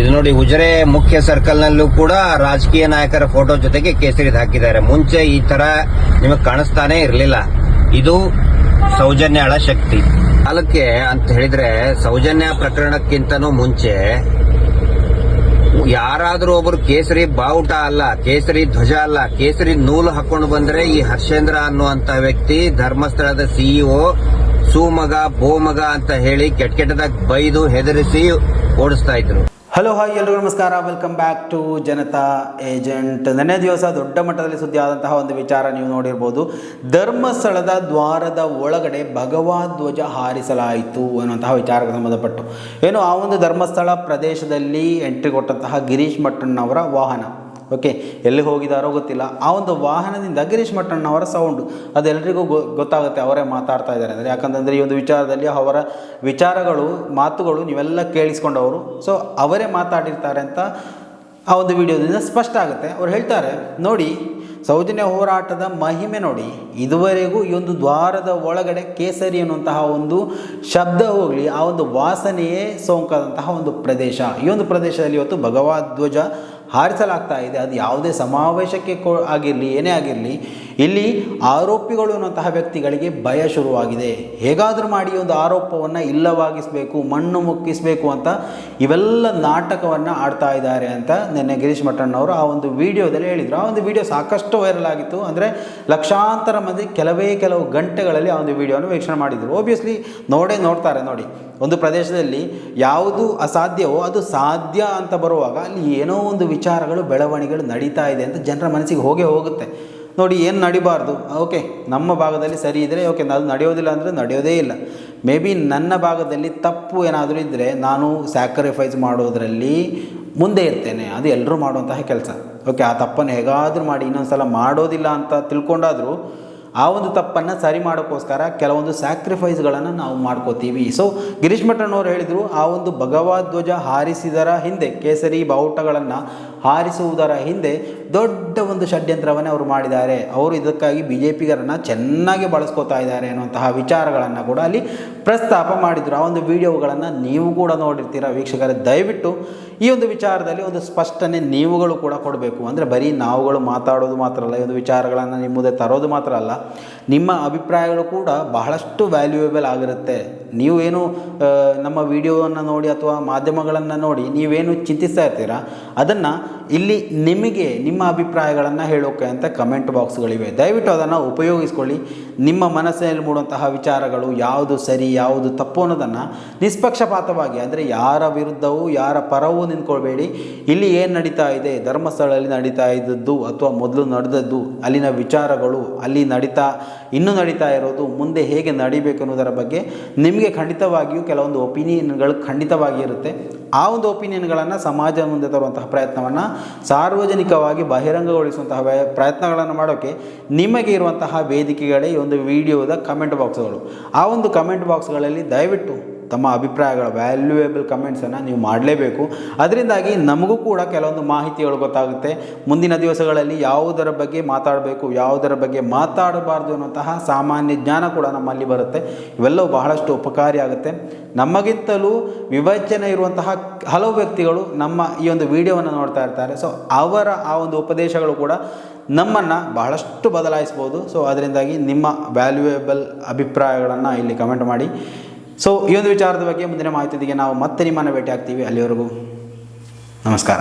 ಇದು ನೋಡಿ ಉಜರೆ ಮುಖ್ಯ ಸರ್ಕಲ್ ನಲ್ಲೂ ಕೂಡ ರಾಜಕೀಯ ನಾಯಕರ ಫೋಟೋ ಜೊತೆಗೆ ಕೇಸರಿ ಹಾಕಿದ್ದಾರೆ. ಮುಂಚೆ ಈ ತರ ನಿಮಗೆ ಕಾಣಿಸ್ತಾನೆ ಇರಲಿಲ್ಲ. ಇದು ಸೌಜನ್ಯಳ ಶಕ್ತಿ. ಕಾಲಕ್ಕೆ ಅಂತ ಹೇಳಿದ್ರೆ ಸೌಜನ್ಯ ಪ್ರಕರಣಕ್ಕಿಂತನೂ ಮುಂಚೆ ಯಾರಾದ್ರೂ ಒಬ್ರು ಕೇಸರಿ ಬಾವುಟ ಅಲ್ಲ, ಕೇಸರಿ ಧ್ವಜ ಅಲ್ಲ, ಕೇಸರಿ ನೂಲು ಹಾಕೊಂಡು ಬಂದ್ರೆ ಈ ಹರ್ಷೇಂದ್ರ ಅನ್ನುವಂತ ವ್ಯಕ್ತಿ, ಧರ್ಮಸ್ಥಳದ ಸಿಇಒ ಸೂಮಗ ಬೋಮಗ ಅಂತ ಹೇಳಿ ಕೆಟ್ಟ ಕೆಟ್ಟದಾಗ ಬೈದು ಹೆದರಿಸಿ ಓಡಿಸ್ತಾ ಇದ್ರು. ಹಲೋ ಹಾಯ್ ಎಲ್ರಿಗೂ ನಮಸ್ಕಾರ. Welcome back to Janata agent ನೆನ್ನೆ ದಿವಸ ದೊಡ್ಡ ಮಟ್ಟದಲ್ಲಿ ಸುದ್ದಿ ಆದಂತಹ ಒಂದು ವಿಚಾರ ನೀವು ನೋಡಿರ್ಬೋದು. ಧರ್ಮಸ್ಥಳದ ದ್ವಾರದ ಒಳಗಡೆ ಭಗವಧ್ವಜ ಹಾರಿಸಲಾಯಿತು ಅನ್ನುವಂತಹ ವಿಚಾರಕ್ಕೆ ಸಂಬಂಧಪಟ್ಟು. ಏನು, ಆ ಒಂದು ಧರ್ಮಸ್ಥಳ ಪ್ರದೇಶದಲ್ಲಿ ಎಂಟ್ರಿ ಕೊಟ್ಟಂತಹ ಗಿರೀಶ್ ಮಟ್ಟಣ್ಣವರ ವಾಹನ. ಓಕೆ ಎಲ್ಲಿ ಹೋಗಿದಾರೋ ಗೊತ್ತಿಲ್ಲ. ಆ ಒಂದು ವಾಹನದಿಂದ ಗಿರೀಶ್ ಮಟ್ಟಣ್ಣವರ ಸೌಂಡು ಅದೆಲ್ಲರಿಗೂ ಗೊ, ಗೊತ್ತಾಗುತ್ತೆ, ಅವರೇ ಮಾತಾಡ್ತಾ ಇದ್ದಾರೆ. ಅಂದರೆ ಯಾಕಂತಂದರೆ ಈ ಒಂದು ವಿಚಾರದಲ್ಲಿ ಅವರ ವಿಚಾರಗಳು, ಮಾತುಗಳು ನೀವೆಲ್ಲ ಕೇಳಿಸ್ಕೊಂಡವರು. ಸೊ ಅವರೇ ಮಾತಾಡಿರ್ತಾರೆ ಅಂತ ಆ ಒಂದು ವಿಡಿಯೋದಿಂದ ಸ್ಪಷ್ಟ ಆಗುತ್ತೆ. ಅವ್ರು ಹೇಳ್ತಾರೆ, ನೋಡಿ, ಸೌಜನ್ಯ ಹೋರಾಟದ ಮಹಿಮೆ ನೋಡಿ, ಇದುವರೆಗೂ ಈ ಒಂದು ದ್ವಾರದ ಒಳಗಡೆ ಕೇಸರಿ ಅನ್ನುವಂತಹ ಒಂದು ಶಬ್ದ ಹೋಗಲಿ, ಆ ಒಂದು ವಾಸನೆಯೇ ಸೋಂಕಾದಂತಹ ಒಂದು ಪ್ರದೇಶ. ಈ ಒಂದು ಪ್ರದೇಶದಲ್ಲಿ ಇವತ್ತು ಭಗವಧ್ವಜ ಹಾರಿಸಲಾಗ್ತಾ ಇದೆ. ಅದು ಯಾವುದೇ ಸಮಾವೇಶಕ್ಕೆ ಕೊ ಆಗಿರಲಿ, ಏನೇ ಆಗಿರಲಿ, ಇಲ್ಲಿ ಆರೋಪಿಗಳು ಅನ್ನುವಂತಹ ವ್ಯಕ್ತಿಗಳಿಗೆ ಭಯ ಶುರುವಾಗಿದೆ. ಹೇಗಾದರೂ ಮಾಡಿ ಒಂದು ಆರೋಪವನ್ನು ಇಲ್ಲವಾಗಿಸಬೇಕು, ಮಣ್ಣು ಮುಕ್ಕಿಸಬೇಕು ಅಂತ ಇವೆಲ್ಲ ನಾಟಕವನ್ನು ಆಡ್ತಾ ಇದ್ದಾರೆ ಅಂತ ನಿನ್ನೆ ಗಿರೀಶ್ ಮಠಣ್ಣವರು ಆ ಒಂದು ವಿಡಿಯೋದಲ್ಲಿ ಹೇಳಿದರು. ಆ ಒಂದು ವಿಡಿಯೋ ಸಾಕಷ್ಟು ವೈರಲ್ ಆಗಿತ್ತು. ಅಂದರೆ ಲಕ್ಷಾಂತರ ಮಂದಿ ಕೆಲವೇ ಕೆಲವು ಗಂಟೆಗಳಲ್ಲಿ ಆ ಒಂದು ವಿಡಿಯೋನ ವೀಕ್ಷಣೆ ಮಾಡಿದರು. ಓಬಿಯಸ್ಲಿ ನೋಡೇ ನೋಡ್ತಾರೆ ನೋಡಿ. ಒಂದು ಪ್ರದೇಶದಲ್ಲಿ ಯಾವುದು ಅಸಾಧ್ಯವೋ ಅದು ಸಾಧ್ಯ ಅಂತ ಬರುವಾಗ ಅಲ್ಲಿ ಏನೋ ಒಂದು ವಿಚಾರಗಳು, ಬೆಳವಣಿಗೆಗಳು ನಡೀತಾ ಇದೆ ಅಂತ ಜನರ ಮನಸ್ಸಿಗೆ ಹೋಗೇ ಹೋಗುತ್ತೆ. ನೋಡಿ, ಏನು ನಡಿಬಾರ್ದು? ಓಕೆ, ನಮ್ಮ ಭಾಗದಲ್ಲಿ ಸರಿ ಇದ್ದರೆ ಓಕೆ ಅದು ನಡೆಯೋದಿಲ್ಲ ಅಂದರೆ ನಡೆಯೋದೇ ಇಲ್ಲ. ಮೇ ಬಿ ನನ್ನ ಭಾಗದಲ್ಲಿ ತಪ್ಪು ಏನಾದರೂ ಇದ್ದರೆ ನಾನು ಸ್ಯಾಕ್ರಿಫೈಸ್ ಮಾಡೋದರಲ್ಲಿ ಮುಂದೆ ಇರ್ತೇನೆ. ಅದು ಎಲ್ಲರೂ ಮಾಡುವಂತಹ ಕೆಲಸ. ಓಕೆ, ಆ ತಪ್ಪನ್ನು ಹೇಗಾದರೂ ಮಾಡಿ ಇನ್ನೊಂದು ಸಲ ಮಾಡೋದಿಲ್ಲ ಅಂತ ತಿಳ್ಕೊಂಡಾದರೂ ಆ ಒಂದು ತಪ್ಪನ್ನು ಸರಿ ಮಾಡೋಕ್ಕೋಸ್ಕರ ಕೆಲವೊಂದು ಸ್ಯಾಕ್ರಿಫೈಸ್ಗಳನ್ನು ನಾವು ಮಾಡ್ಕೋತೀವಿ. ಸೊ ಗಿರೀಶ್ ಮಠಣ್ಣವ್ರು ಹೇಳಿದರು, ಆ ಒಂದು ಭಗವಧ್ವಜ ಹಾರಿಸಿದರ ಹಿಂದೆ, ಕೇಸರಿ ಬಾವುಟಗಳನ್ನು ಹಾರಿಸುವುದರ ಹಿಂದೆ ದೊಡ್ಡ ಒಂದು ಷಡ್ಯಂತ್ರವನ್ನೇ ಅವರು ಮಾಡಿದ್ದಾರೆ. ಅವರು ಇದಕ್ಕಾಗಿ ಬಿ ಜೆ ಪಿಗರನ್ನು ಚೆನ್ನಾಗಿ ಬಳಸ್ಕೋತಾ ಇದ್ದಾರೆ ಅನ್ನುವಂತಹ ವಿಚಾರಗಳನ್ನು ಕೂಡ ಅಲ್ಲಿ ಪ್ರಸ್ತಾಪ ಮಾಡಿದರು. ಆ ಒಂದು ವಿಡಿಯೋಗಳನ್ನು ನೀವು ಕೂಡ ನೋಡಿರ್ತೀರ ವೀಕ್ಷಕರೇ. ದಯವಿಟ್ಟು ಈ ಒಂದು ವಿಚಾರದಲ್ಲಿ ಒಂದು ಸ್ಪಷ್ಟನೆ ನೀವುಗಳು ಕೂಡ ಕೊಡಬೇಕು. ಅಂದರೆ ಬರೀ ನಾವುಗಳು ಮಾತಾಡೋದು ಮಾತ್ರ ಅಲ್ಲ, ಈ ಒಂದು ವಿಚಾರಗಳನ್ನು ನಿಮ್ಮದೇ ಮುಂದೆ ತರೋದು ಮಾತ್ರ ಅಲ್ಲ. ನಿಮ್ಮ ಅಭಿಪ್ರಾಯಗಳು ಕೂಡ ಬಹಳಷ್ಟು ವ್ಯಾಲ್ಯೂಯೇಬಲ್ ಆಗಿರುತ್ತೆ. ನೀವೇನು ಏನು ನಮ್ಮ ವಿಡಿಯೋವನ್ನು ನೋಡಿ ಅಥವಾ ಮಾಧ್ಯಮಗಳನ್ನು ನೋಡಿ ನೀವೇನು ಚಿಂತಿಸ್ತಾ ಇರ್ತೀರಾ? ಅದನ್ನು ಇಲ್ಲಿ ನಿಮಗೆ, ನಿಮ್ಮ ಅಭಿಪ್ರಾಯಗಳನ್ನು ಹೇಳೋಕೆ ಅಂತ ಕಮೆಂಟ್ ಬಾಕ್ಸ್ಗಳಿವೆ ದಯವಿಟ್ಟು ಅದನ್ನು ಉಪಯೋಗಿಸ್ಕೊಳ್ಳಿ. ನಿಮ್ಮ ಮನಸ್ಸಿನಲ್ಲಿ ಮೂಡುವಂತಹ ವಿಚಾರಗಳು ಯಾವುದು ಸರಿ, ಯಾವುದು ತಪ್ಪು ಅನ್ನೋದನ್ನು ನಿಷ್ಪಕ್ಷಪಾತವಾಗಿ, ಅಂದರೆ ಯಾರ ವಿರುದ್ಧವೂ, ಯಾರ ಪರವೂ ನಿಂತ್ಕೊಳ್ಬೇಡಿ. ಇಲ್ಲಿ ಏನು ನಡೀತಾ ಇದೆ? ಧರ್ಮಸ್ಥಳದಲ್ಲಿ ನಡೀತಾ ಇದ್ದದ್ದು ಅಥವಾ ಮೊದಲು ನಡೆದದ್ದು, ಅಲ್ಲಿನ ವಿಚಾರಗಳು, ಅಲ್ಲಿ ನಡೀತಾ ಇನ್ನೂ ನಡೀತಾ ಇರೋದು ಮುಂದೆ ಹೇಗೆ ನಡಿಬೇಕು ಅನ್ನೋದರ ಬಗ್ಗೆ ನಿಮಗೆ ಖಂಡಿತವಾಗಿಯೂ ಕೆಲವೊಂದು ಒಪಿನಿಯನ್ಗಳು ಖಂಡಿತವಾಗಿ ಇರುತ್ತೆ ಆ ಒಂದು ಒಪಿನಿಯನ್ಗಳನ್ನು ಸಮಾಜ ಮುಂದೆ ತರುವಂತಹ ಪ್ರಯತ್ನವನ್ನು ಸಾರ್ವಜನಿಕವಾಗಿ ಬಹಿರಂಗಗೊಳಿಸುವಂತಹ ಪ್ರಯತ್ನಗಳನ್ನು ಮಾಡೋಕ್ಕೆ ನಿಮಗೆ ಇರುವಂತಹ ವೇದಿಕೆಗಳೇ ಈ ಒಂದು ವಿಡಿಯೋದ ಕಮೆಂಟ್ ಬಾಕ್ಸ್ಗಳು ಆ ಒಂದು ಕಮೆಂಟ್ ಬಾಕ್ಸ್ಗಳಲ್ಲಿ ದಯವಿಟ್ಟು ತಮ್ಮ ಅಭಿಪ್ರಾಯಗಳ ವ್ಯಾಲ್ಯೂಯೇಬಲ್ ಕಮೆಂಟ್ಸನ್ನು ನೀವು ಮಾಡಲೇಬೇಕು. ಅದರಿಂದಾಗಿ ನಮಗೂ ಕೂಡ ಕೆಲವೊಂದು ಮಾಹಿತಿಗಳು ಗೊತ್ತಾಗುತ್ತೆ. ಮುಂದಿನ ದಿವಸಗಳಲ್ಲಿ ಯಾವುದರ ಬಗ್ಗೆ ಮಾತಾಡಬೇಕು, ಯಾವುದರ ಬಗ್ಗೆ ಮಾತಾಡಬಾರ್ದು ಅನ್ನುವಂತಹ ಸಾಮಾನ್ಯ ಜ್ಞಾನ ಕೂಡ ನಮ್ಮಲ್ಲಿ ಬರುತ್ತೆ. ಇವೆಲ್ಲವೂ ಬಹಳಷ್ಟು ಉಪಕಾರಿ ಆಗುತ್ತೆ. ನಮಗಿಂತಲೂ ವಿವೇಚನೆ ಇರುವಂತಹ ಹಲವು ವ್ಯಕ್ತಿಗಳು ನಮ್ಮ ಈ ಒಂದು ವಿಡಿಯೋವನ್ನು ನೋಡ್ತಾ ಇರ್ತಾರೆ. ಸೊ ಅವರ ಆ ಒಂದು ಉಪದೇಶಗಳು ಕೂಡ ನಮ್ಮನ್ನು ಬಹಳಷ್ಟು ಬದಲಾಯಿಸ್ಬೋದು. ಸೊ ಅದರಿಂದಾಗಿ ನಿಮ್ಮ ವ್ಯಾಲ್ಯೂಯೇಬಲ್ ಅಭಿಪ್ರಾಯಗಳನ್ನು ಇಲ್ಲಿ ಕಮೆಂಟ್ ಮಾಡಿ. ಸೊ ಈ ಒಂದು ವಿಚಾರದ ಬಗ್ಗೆ ಮುಂದಿನ ಮಾಹಿತಿಯೊಂದಿಗೆ ನಾವು ಮತ್ತೆ ನಿಮ್ಮನ್ನು ಭೇಟಿ ಆಗ್ತೀವಿ ಅಲ್ಲಿವರೆಗೂ ನಮಸ್ಕಾರ.